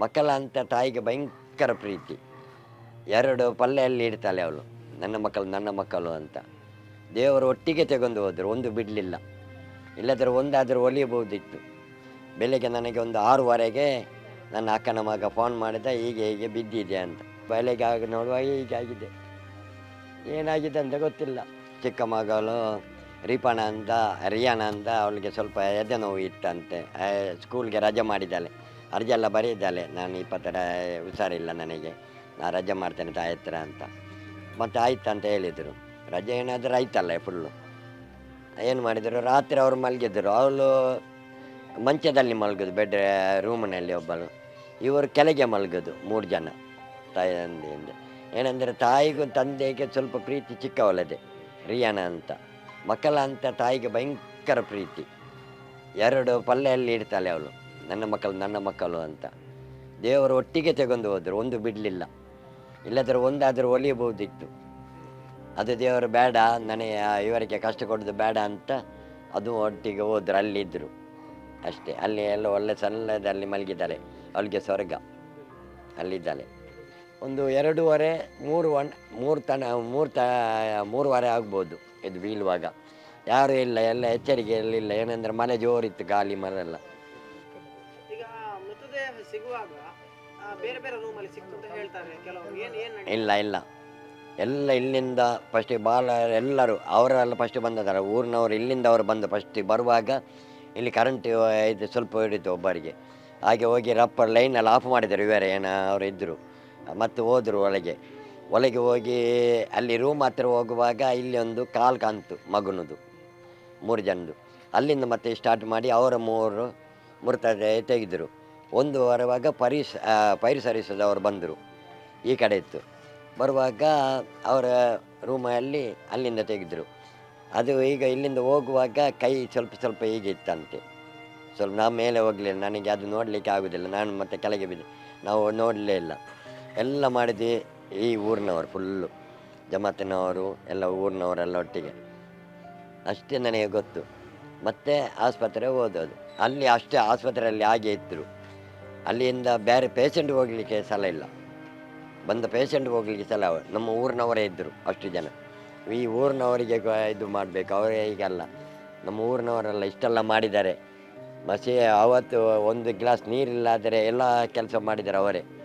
ಮಕ್ಕಳ ಅಂತ ತಾಯಿಗೆ ಭಯಂಕರ ಪ್ರೀತಿ. ಎರಡು ಪಲ್ಲೆಯಲ್ಲಿ ಇಡ್ತಾಳೆ ಅವಳು. ನನ್ನ ಮಕ್ಕಳು ನನ್ನ ಮಕ್ಕಳು ಅಂತ. ದೇವರು ಒಟ್ಟಿಗೆ ತಗೊಂಡು ಹೋದರು, ಒಂದು ಬಿಡಲಿಲ್ಲ. ಇಲ್ಲದ್ರೆ ಒಂದಾದರೂ ಒಲಿಯಬಹುದಿತ್ತು. ಬೆಳಗ್ಗೆ ನನಗೆ ಒಂದು ಆರೂವರೆಗೆ ನನ್ನ ಅಕ್ಕನ ಮಗ ಫೋನ್ ಮಾಡಿದ, ಹೀಗೆ ಹೀಗೆ ಬಿದ್ದಿದೆ ಅಂತ. ಬೆಳಗ್ಗೆ ಆಗ ನೋಡುವಾಗ ಹೀಗಾಗಿದೆ ಏನಾಗಿದೆ ಅಂತ ಗೊತ್ತಿಲ್ಲ. ಚಿಕ್ಕ ಮಗಳು ರಿಪಣ ಅಂತ ರಿಯಾನ ಅಂತ ಅವಳಿಗೆ ಸ್ವಲ್ಪ ಎದೆ ನೋವು ಇತ್ತಂತೆ. ಸ್ಕೂಲ್ಗೆ ರಜೆ ಮಾಡಿದ್ದಾಳೆ. ಅರ್ಜಿ ಎಲ್ಲ ಬರೆಯಿದ್ದಾಳೆ ನಾನು ಇಪ್ಪತ್ತರ ಹುಷಾರಿಲ್ಲ ನನಗೆ. ನಾನು ರಜೆ ಮಾಡ್ತೇನೆ ತಾಯಿ ಹತ್ರ ಅಂತ. ಮತ್ತು ಆಯ್ತು ಅಂತ ಹೇಳಿದರು. ರಜೆ ಏನಾದರೂ ಆಯ್ತಲ್ಲ ಫುಲ್ಲು ಏನು ಮಾಡಿದರು? ರಾತ್ರಿ ಅವರು ಮಲಗಿದ್ರು. ಅವಳು ಮಂಚದಲ್ಲಿ ಮಲಗೋದು ಬೆಡ್ ರೂಮ್ನಲ್ಲಿ ಒಬ್ಬಳು. ಇವರು ಕೆಳಗೆ ಮಲಗೋದು, ಮೂರು ಜನ ತಾಯಿ ಏನಂದರೆ ತಾಯಿಗೂ ತಂದೆಗೆ ಸ್ವಲ್ಪ ಪ್ರೀತಿ ಚಿಕ್ಕವಳದೆ. ರಿಯಾನ ಅಂತ. ಮಕ್ಕಳ ಅಂತ ತಾಯಿಗೆ ಭಯಂಕರ ಪ್ರೀತಿ. ಎರಡು ಪಲ್ಲೆಯಲ್ಲಿ ಇಡ್ತಾಳೆ ಅವಳು. ನನ್ನ ಮಕ್ಕಳು ನನ್ನ ಮಕ್ಕಳು ಅಂತ. ದೇವರು ಒಟ್ಟಿಗೆ ತಗೊಂಡು ಹೋದರು, ಒಂದು ಬಿಡಲಿಲ್ಲ. ಇಲ್ಲದ್ರೆ ಒಂದಾದರೂ ಒಲಿಯಬಹುದಿತ್ತು. ಅದು ದೇವರು ಬೇಡ, ನನಗೆ ಇವರಿಗೆ ಕಷ್ಟ ಕೊಡೋದು ಬೇಡ ಅಂತ ಅದು ಒಟ್ಟಿಗೆ ಹೋದ್ರು ಅಲ್ಲಿದ್ದರು ಅಷ್ಟೇ, ಅಲ್ಲಿ ಎಲ್ಲ ಒಳ್ಳೆ ಸಣ್ಣದಲ್ಲಿ ಮಲಗಿದ್ದಾರೆ ಅವಳಿಗೆ ಸ್ವರ್ಗ. ಅಲ್ಲಿದ್ದಾಳೆ. ಒಂದು ಎರಡೂವರೆ, ಮೂರು ಒನ್ ಮೂರು ತನ, ಮೂರು ತ, ಮೂರುವರೆ ಆಗ್ಬೋದು, ಇದು ಬೀಳುವಾಗ. ಯಾರೂ ಇಲ್ಲ, ಎಲ್ಲ ಎಚ್ಚರಿಕೆಯಲ್ಲಿಲ್ಲ ಏನಂದರೆ ಮನೆ ಜೋರಿತ್ತು ಗಾಳಿ ಮರೆಲ್ಲ ಸಿಗುವಾಗ ಬೇರೆ ಬೇರೆ ರೂಮಲ್ಲಿ ಸಿಕ್ತು ಹೇಳ್ತಾರೆ ಕೆಲವರು. ಏನ್ ಏನ್ ಇಲ್ಲ ಇಲ್ಲ. ಎಲ್ಲ ಇಲ್ಲಿಂದ ಫಸ್ಟ್ ಬಾಲ, ಎಲ್ಲರೂ ಅವರೆಲ್ಲ ಫಸ್ಟ್ ಬಂದಿದ್ದಾರೆ ಊರಿನವರು ಇಲ್ಲಿಂದ ಅವರು ಬಂದು ಫಸ್ಟ್ ಬರುವಾಗ ಇಲ್ಲಿ ಕರೆಂಟ್ ಇದು ಸ್ವಲ್ಪ ಹಿಡಿತು ಒಬ್ಬರಿಗೆ. ಹಾಗೆ ಹೋಗಿ ರಪ್ಪರ್ ಲೈನಲ್ಲಿ ಆಫ್ ಮಾಡಿದರು ಇವರೇ ಏನೋ, ಅವರು ಇದ್ದರು ಮತ್ತು ಹೋದರು ಒಳಗೆ. ಒಳಗೆ ಹೋಗಿ ಅಲ್ಲಿ ರೂಮ್ ಹತ್ರ ಹೋಗುವಾಗ ಇಲ್ಲಿ ಒಂದು ಕಾಲು ಕಾಂತು ಮಗನದು, ಮೂರು ಜನದು. ಅಲ್ಲಿಂದ ಮತ್ತೆ ಸ್ಟಾರ್ಟ್ ಮಾಡಿ ಅವರ ಮೂರು ಮೃತದೆ ತೆಗೆದರು. ಒಂದು ವಾರವಾಗ ಪರಿಸ್ ಆ, ಪೈರು ಸರಿಸದವರು ಬಂದರು. ಈ ಕಡೆ ಇತ್ತು. ಬರುವಾಗ ಅವರ ರೂಮಲ್ಲಿ ಅಲ್ಲಿಂದ ತೆಗೆದರು. ಅದು ಈಗ ಇಲ್ಲಿಂದ ಹೋಗುವಾಗ ಕೈ ಸ್ವಲ್ಪ ಸ್ವಲ್ಪ ಹೀಗೆ ಇತ್ತಂತೆ. ಸ್ವಲ್ಪ ನಾವು ಮೇಲೆ ಹೋಗಲಿಲ್ಲ ನನಗೆ ಅದು ನೋಡಲಿಕ್ಕೆ ಆಗೋದಿಲ್ಲ. ನಾನು ಮತ್ತೆ ಕೆಳಗೆ ಬಿದ್ದೆ ನಾವು ನೋಡಲೇ ಇಲ್ಲ. ಎಲ್ಲ ಮಾಡಿದ್ವಿ ಈ ಊರಿನವರು ಫುಲ್ಲು ಜಮಾತಿನವರು ಎಲ್ಲ ಊರಿನವರೆಲ್ಲ ಒಟ್ಟಿಗೆ. ಅಷ್ಟೇ ನನಗೆ ಗೊತ್ತು. ಮತ್ತೆ ಆಸ್ಪತ್ರೆಗೆ ಓದೋದು ಅಲ್ಲಿ ಅಷ್ಟೇ ಆಸ್ಪತ್ರೆಯಲ್ಲಿ ಹಾಗೆ ಇದ್ದರು ಅಲ್ಲಿಂದ ಬೇರೆ ಪೇಷಂಟ್ ಹೋಗಲಿಕ್ಕೆ ಸಲ ಇಲ್ಲ. ಬಂದ ಪೇಷಂಟ್ ಹೋಗ್ಲಿಕ್ಕೆ ಸಲ ನಮ್ಮ ಊರಿನವರೇ ಇದ್ದರು ಅಷ್ಟು ಜನ. ಈ ಊರಿನವರಿಗೆ ಇದು ಮಾಡಬೇಕು, ಅವರೇ ಈಗಲ್ಲ. ನಮ್ಮ ಊರಿನವರೆಲ್ಲ ಇಷ್ಟೆಲ್ಲ ಮಾಡಿದ್ದಾರೆ. ಮಸಿ ಅವತ್ತು ಒಂದು ಗ್ಲಾಸ್ ನೀರಿಲ್ಲಾದರೆ ಎಲ್ಲ ಕೆಲಸ ಮಾಡಿದ್ದಾರೆ ಅವರೇ.